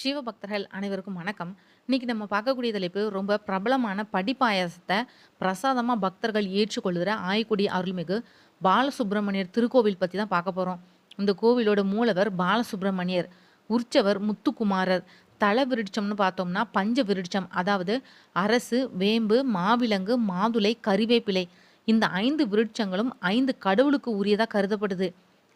சிவபக்தர்கள் அனைவருக்கும் வணக்கம். இன்னைக்கு நம்ம பார்க்கக்கூடிய தலைப்பு ரொம்ப பிரபலமான படிப்பாயசத்தை பிரசாதமாக பக்தர்கள் ஏற்றுக்கொள்கிற ஆய்க்குடி அருள்மிகு பாலசுப்பிரமணியர் திருக்கோவில் பற்றி தான் பார்க்க போகிறோம் இந்த கோவிலோட மூலவர் பாலசுப்பிரமணியர் உற்சவர் முத்துக்குமாரர் தல விருட்சம்னு பார்த்தோம்னா பஞ்ச விருட்சம் அதாவது அரசு வேம்பு மாவிலங்கு மாதுளை கறிவேப்பிலை இந்த ஐந்து விருட்சங்களும் ஐந்து கடவுளுக்கு உரியதாக கருதப்படுது.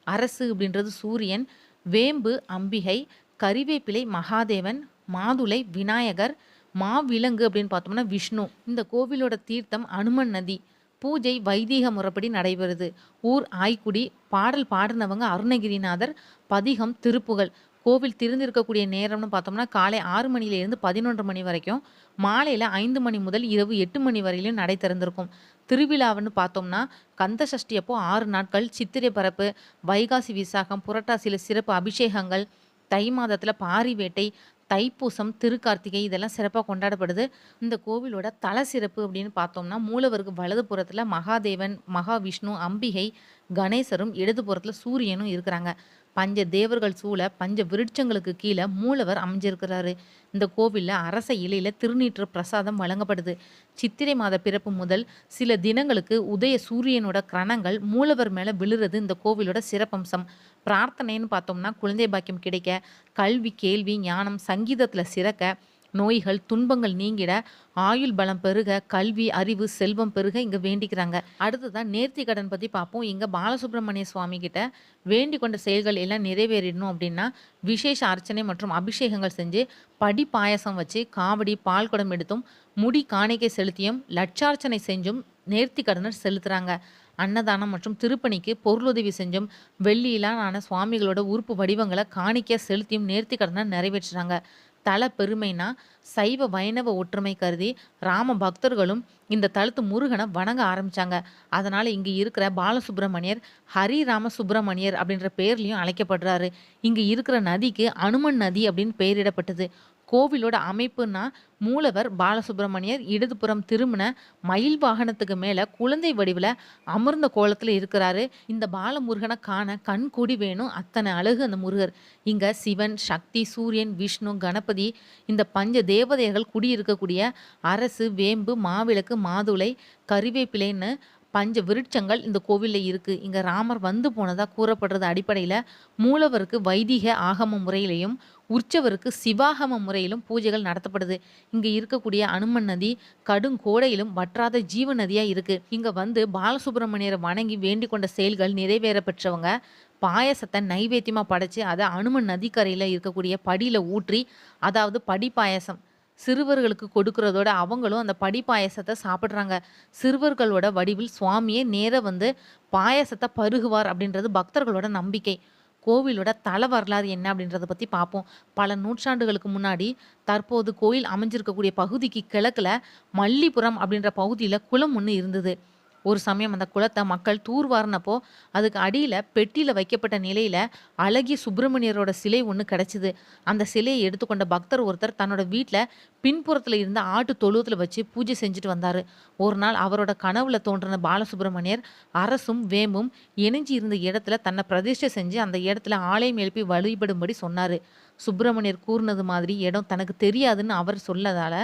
அரசு அப்படின்றது சூரியன் வேம்பு அம்பிகை கறிவேப்பிலை மகாதேவன் மாதுளை விநாயகர் மாவிலங்கு அப்படின்னு பார்த்தோம்னா விஷ்ணு. இந்த கோவிலோட தீர்த்தம் அனுமன் நதி. பூஜை வைதீக முறைப்படி நடைபெறுது. ஊர் ஆய்க்குடி பாடல் பாடினவங்க அருணகிரிநாதர் பதிகம் திருப்புகழ் கோவில் திறந்திருக்கக்கூடிய நேரம்னு பார்த்தோம்னா காலை ஆறு மணியிலேருந்து பதினொன்று மணி வரைக்கும் மாலையில் ஐந்து மணி முதல் இரவு எட்டு மணி வரையிலும் நடை திறந்திருக்கும். திருவிழாவுன்னு பார்த்தோம்னா கந்த சஷ்டி அப்போ ஆறு நாட்கள் சித்திரை பரப்பு வைகாசி விசாகம் புரட்டாசியில் சிறப்பு அபிஷேகங்கள் தை மாதத்தில் பாரிவேட்டை தைப்பூசம் திருக்கார்த்திகை இதெல்லாம் சிறப்பாக கொண்டாடப்படுது. இந்த கோவிலோட தல சிறப்பு அப்படின்னு பார்த்தோம்னா மூலவருக்கு வலது புறத்தில் மகாதேவன் மகாவிஷ்ணு அம்பிகை கணேசரும் இடது புறத்தில் சூரியனும் இருக்கிறாங்க. பஞ்ச தேவர்கள் சூழ பஞ்ச விருட்சங்களுக்கு கீழே மூலவர் அமைஞ்சிருக்கிறாரு. இந்த கோவிலில் அரச இலையில திருநீற்று பிரசாதம் வழங்கப்படுது. சித்திரை மாத பிறப்பு முதல் சில தினங்களுக்கு உதய சூரியனோட கிரணங்கள் மூலவர் மேலே விழுறது இந்த கோவிலோட சிறப்பம்சம். பிரார்த்தனைன்னு பார்த்தோம்னா குழந்தை பாக்கியம் கிடைக்க கல்வி கேள்வி ஞானம் சங்கீதத்தில் சிறக்க நோய்கள் துன்பங்கள் நீங்கிட ஆயுள் பலம் பெருக கல்வி அறிவு செல்வம் பெருக இங்கே வேண்டிக்கிறாங்க. அடுத்ததான் நேர்த்தி கடன் பற்றி பார்ப்போம் இங்கே பாலசுப்ரமணிய சுவாமி கிட்ட வேண்டி கொண்ட செயல்கள் எல்லாம் நிறைவேறிடணும் அப்படின்னா விசேஷ அர்ச்சனை மற்றும் அபிஷேகங்கள் செஞ்சு படி பாயசம் வச்சு காவடி பால் குடம் எடுத்தும் முடி காணிக்கை செலுத்தியும் லட்சார்ச்சனை செஞ்சும் நேர்த்தி கடனர் செலுத்துகிறாங்க அன்னதானம் மற்றும் திருப்பணிக்கு பொருளுதவி செஞ்சும் வெள்ளியிலான சுவாமிகளோட உறுப்பு வடிவங்களை காணிக்க செலுத்தியும் நேர்த்தி கடனை நிறைவேற்றுறாங்க. தல பெருமைனா சைவ வைணவ ஒற்றுமை கருதி ராம பக்தர்களும் இந்த தளத்து முருகனை வணங்க ஆரம்பிச்சாங்க. அதனால இங்க இருக்கிற பாலசுப்ரமணியர் ஹரி ராம சுப்பிரமணியர் அப்படின்ற பேர்லயும் அழைக்கப்படுறாரு. இங்க இருக்கிற நதிக்கு அனுமன் நதி அப்படின்னு பெயரிடப்பட்டது. கோவிலோட அமைப்புனா மூலவர் பாலசுப்ரமணியர் இடதுபுறம் திரும்பின மயில் வாகனத்துக்கு மேலே குழந்தை வடிவில் அமர்ந்த கோலத்தில் இருக்கிறாரு. இந்த பாலமுருகனை காண கண் கூடி வேணும். அத்தனை அழகு அந்த முருகர். இங்கே சிவன் சக்தி சூரியன் விஷ்ணு கணபதி இந்த பஞ்ச தேவதைகள் குடியிருக்கக்கூடிய அரசு வேம்பு மாவிளக்கு மாதுளை கறிவேப்பிலைன்னு பஞ்ச விருட்சங்கள் இந்த கோவிலில் இருக்குது இங்கே ராமர் வந்து போனதாக கூறப்படுறது அடிப்படையில் மூலவருக்கு வைதிக ஆகம முறையிலையும் உற்சவருக்கு சிவாகம முறையிலும் பூஜைகள் நடத்தப்படுது. இங்கே இருக்கக்கூடிய அனுமன் நதி கடும் கோடையிலும் வற்றாத ஜீவ நதியாக இருக்குது இங்கே வந்து பாலசுப்ரமணியரை வணங்கி வேண்டிக் கொண்ட செயல்கள் நிறைவேற பெற்றவங்க பாயசத்தை நைவேத்தியமாக படைச்சு அதை அனுமன் நதிக்கரையில் இருக்கக்கூடிய படியில் ஊற்றி அதாவது படி பாயசம் சிறுவர்களுக்கு கொடுக்கறதோட அவங்களும் அந்த படி பாயசத்தை சாப்பிட்றாங்க. சிறுவர்களோட வடிவில் சுவாமியே நேர வந்து பாயசத்தை பருகுவார் அப்படின்றது பக்தர்களோட நம்பிக்கை. கோவிலோட தல வரலாறு என்ன அப்படின்றத பற்றி பார்ப்போம் பல நூற்றாண்டுகளுக்கு முன்னாடி தற்போது கோயில் அமைஞ்சிருக்கக்கூடிய பகுதிக்கு கிழக்கில் மல்லிபுரம் அப்படின்ற பகுதியில் குளம் ஒன்று இருந்தது. ஒரு சமயம் அந்த குளத்தை மக்கள் தூர்வாரினப்போ அதுக்கு அடியில் பெட்டியில் வைக்கப்பட்ட நிலையில் அழகிய சுப்பிரமணியரோட சிலை ஒன்று கிடச்சிது. அந்த சிலையை எடுத்துக்கொண்ட பக்தர் ஒருத்தர் தன்னோட வீட்டில் பின்புறத்தில் இருந்த ஆட்டு தொழுவத்தில் வச்சு பூஜை செஞ்சுட்டு வந்தார். ஒரு நாள் அவரோட கனவுல தோன்றின பாலசுப்ரமணியர் அரசும் வேம்பும் இணைஞ்சி இருந்த இடத்துல தன்னை பிரதிஷ்டை செஞ்சு அந்த இடத்துல ஆலயம் எழுப்பி வழிபடும்படி சொன்னார். சுப்பிரமணியர் கூறினது மாதிரி இடம் தனக்கு தெரியாதுன்னு அவர் சொல்லதால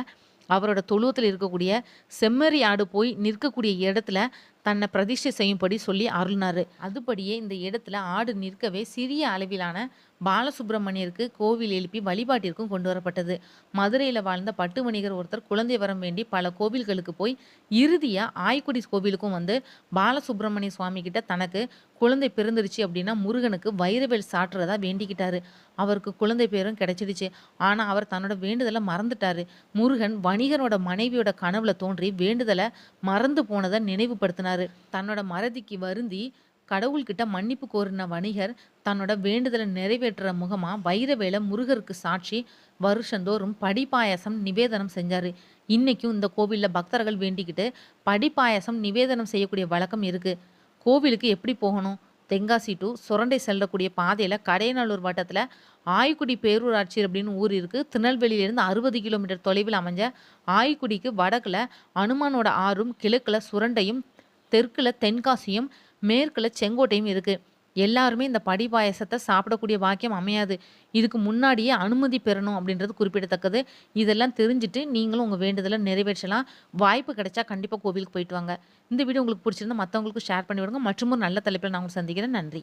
அவரோட தொழுவத்தில் இருக்கக்கூடிய செம்மறி ஆடு போய் நிற்கக்கூடிய இடத்துல தன்னை பிரதிஷ்டை செய்யும்படி சொல்லி அருளினார். அதுபடியே இந்த இடத்துல ஆடு நிற்கவே சிறிய அளவிலான பாலசுப்ரமணியருக்கு கோவில் எழுப்பி வழிபாட்டிற்கும் கொண்டு வரப்பட்டது. மதுரையில் வாழ்ந்த பட்டு வணிகர் ஒருத்தர் குழந்தை வரம் வேண்டி பல கோவில்களுக்கு போய் இறுதியாக ஆய்க்குடி கோவிலுக்கும் வந்து பாலசுப்ரமணிய சுவாமி கிட்ட தனக்கு குழந்தை பிறந்துருச்சு அப்படின்னா முருகனுக்கு வைரவேல் சாட்டுறதா வேண்டிக்கிட்டாரு. அவருக்கு குழந்தை பேரும் கிடைச்சிடுச்சு. ஆனால் அவர் தன்னோட வேண்டுதலை மறந்துட்டாரு. முருகன் வணிகனோட மனைவியோட கனவுல தோன்றி வேண்டுதலை மறந்து போனதை நினைவுபடுத்தினார். தன்னோட மறதிக்கு வருந்தி கடவுள்கிட்ட மன்னிப்பு கோரின வணிகர் தன்னோட வேண்டுதலை நிறைவேற்றுற முகமா வைரவேலை முருகருக்கு சாட்சி வருஷந்தோறும் படிப்பாயசம் நிவேதனம் செஞ்சாரு. இன்னைக்கும் இந்த கோவிலில் பக்தர்கள் வேண்டிக்கிட்டு படிப்பாயசம் நிவேதனம் செய்யக்கூடிய வழக்கம் இருக்கு. கோவிலுக்கு எப்படி போகணும்? தென்காசி டு சுரண்டை செல்லக்கூடிய பாதையில் கடையநல்லூர் வட்டத்தில் ஆய்க்குடி பேரூராட்சி அப்படின்னு ஊர் இருக்குது திருநெல்வேலியிலேருந்து அறுபது கிலோமீட்டர் தொலைவில் அமைஞ்ச ஆய்க்குடிக்கு வடக்கில் அனுமானோட ஆறும் கிழக்கில் சுரண்டையும் தெற்கில் தென்காசியும் மேற்கில் செங்கோட்டையும் இருக்குது எல்லாருமே இந்த படி பாயசத்தை சாப்பிடக்கூடிய வாக்கியம் அமையாது. இதுக்கு முன்னாடியே அனுமதி பெறணும் அப்படின்றது குறிப்பிடத்தக்கது. இதெல்லாம் தெரிஞ்சுட்டு நீங்களும் உங்கள் வேண்டுதலை நிறைவேற்றலாம். வாய்ப்பு கிடைச்சா கண்டிப்பாக கோவிலுக்கு போயிட்டு வாங்க. இந்த வீடியோ உங்களுக்கு பிடிச்சிருந்தா மற்றவங்களுக்கு ஷேர் பண்ணி விடுங்க. மற்றும் ஒரு நல்ல தலைப்பில் நான் உங்களுக்கு சந்திக்கிறேன். நன்றி.